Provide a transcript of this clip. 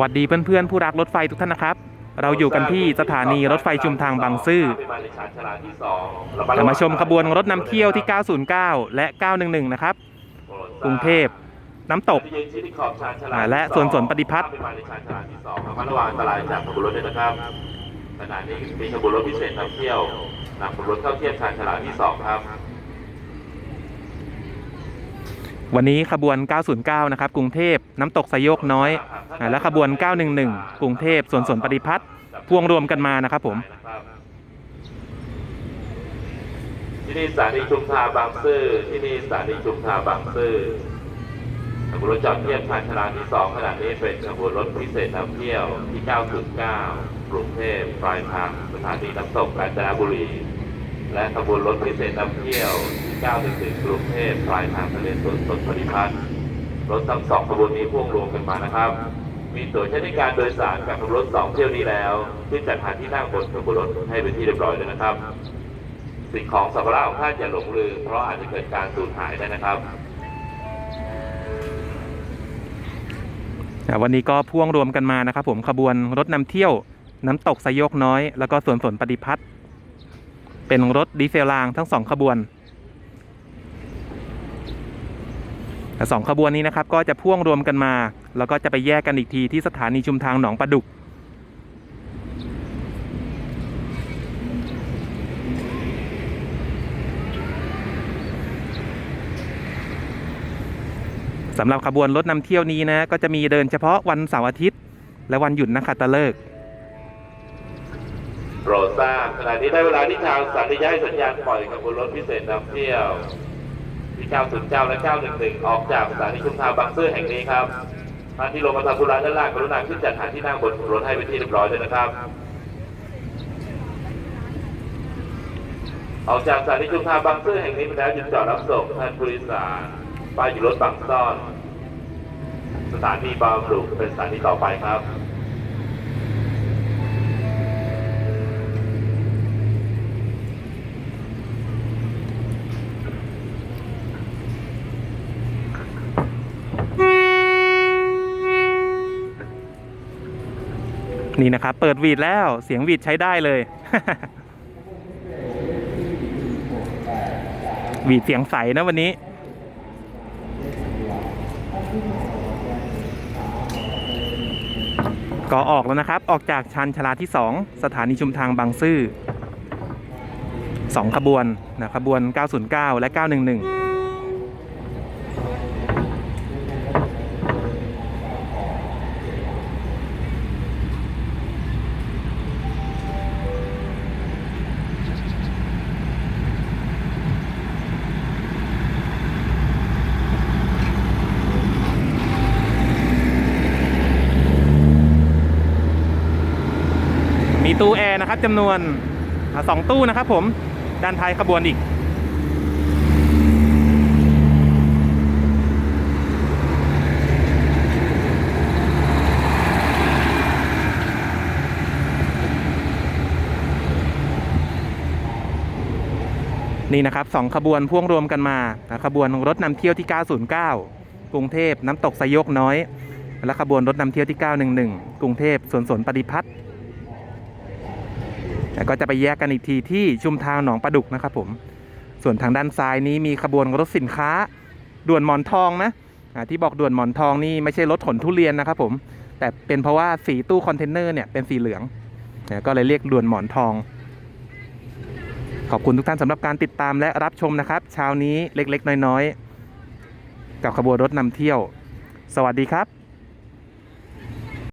วัสดีเพื่อนๆผู้รักรถไฟทุกท่านนะครับ เราอยู่กันที่สถานีรถไฟชุมทางบางซื่อจะมาชมขบวนรถนำเที่ยวที่ 909 และ 911 นะครับ กรุงเทพน้ำตก และส่วนสวนปฏิพัฒน์ระระวังอันตรายจากขบวนรถด้วยนะครับขณะนี้มีขบวนรถพิเศษนำเที่ยวนำขบวนรถเข้าเทียบชานฉลามที่สองครับ วันนี้ขบวน 909 นะครับ กรุงเทพน้ำตกสะโยกน้อย และขบวน 911 กรุงเทพสวนสนปฏิพัฒน์พ่วงรวมกันมานะครับผมที่นี่สถานีชุมทางบางซื่อที่นี่สถานีชุมทางบางซื่อขบวนรถจอดเทียบชานชาลาที่สองขณะนี้เป็นขบวนรถพิเศษนำเที่ยวที่ 909 กรุงเทพปลายทางสถานีน้ำตกกาญจนบุรี และขบวนรถพิเศษนำเที่ยวที่911กรุงเทพปลายทางทะเลสวนสนปฏิพัฒน์รถทั้งสองขบวนนี้พ่วงรวมกันมานะครับ มีตั๋วใช้ในการโดยสารกับขบวนรถสองเที่ยวนี้แล้วที่จัดหาที่นั่งบนขบวนรถให้เป็นที่เรียบร้อยแล้วนะครับ สิ่งของสัมภาระของท่านอย่าหลงลืมเพราะอาจจะเกิดการสูญหายได้นะครับวันนี้ก็พ่วงรวมกันมานะครับผมขบวนรถนำเที่ยวน้ำตกสะโยกน้อย แล้วก็สวนสนปฏิพัฒน์ เป็นรถดีเซลรางทั้งสองขบวนแต่สองขบวนนี้นะครับก็จะพ่วงรวมกันมา แล้วก็จะไปแยกกันอีกทีที่สถานีชุมทางหนองประดุก สำหรับขบวนรถนำเที่ยวนี้นะก็จะมีเดินเฉพาะวันเสาร์อาทิตย์ และวันหยุดนักขัตฤกษ์ โปรดทราบขณะนี้ได้เวลาที่ทางสถานีย้ายสัญญาณปล่อยขบวนรถพิเศษนำเที่ยวที่909และ911 ออกจากสถานีชุมทางบางซื่อแห่งนี้ครับท่านที่ลงมาทำธุระด้านล่างกรุณาขึ้นจัดหาที่นั่งบนรถให้เป็นที่เรียบร้อยด้วยนะครับ ออกจากสถานีชุมทางบางซื่อแห่งนี้ไปแล้วหยุดจอดรับส่งท่านผู้โดยสารป้ายอยู่รถบางซ่อน สถานีบางปลุกเป็นสถานีต่อไปครับ นี่นะครับ เปิดวีดแล้วเสียงวีดใช้ได้เลยวีดเสียงใสนะวันนี้ ก็ออกแล้วนะครับ ออกจากชันชาลาที่ 2 สถานีชุมทางบางซื่อ2ขบวนนะขบวน 909 และ 911 ตู้แอร์นะครับจำนวนอ่าสองตู้นะครับผม ด้านท้ายขบวนอีกนี่นะครับสองขบวนพ่วงรวมกันมา ขบวนรถนำเที่ยวที่ 909 กรุงเทพน้ำตกสยกน้อย และขบวนรถนำเที่ยวที่ 911 กรุงเทพสวนสนปฏิพัฒน์ แล้วก็จะไปแยกกันอีกทีที่ชุมทางหนองประดุกนะครับผม ส่วนทางด้านซ้ายนี้มีขบวนรถสินค้า ด่วนหมอนทองนะที่บอกด่วนหมอนทองนี่ไม่ใช่รถขนทุเรียนนะครับผม แต่เป็นเพราะว่าสีตู้คอนเทนเนอร์เนี่ยเป็นสีเหลือง ก็เลยเรียกด่วนหมอนทอง ขอบคุณทุกท่านสำหรับการติดตามและรับชมนะครับ เช้านี้เล็กๆ น้อยๆ กับขบวนรถนำเที่ยว สวัสดีครับ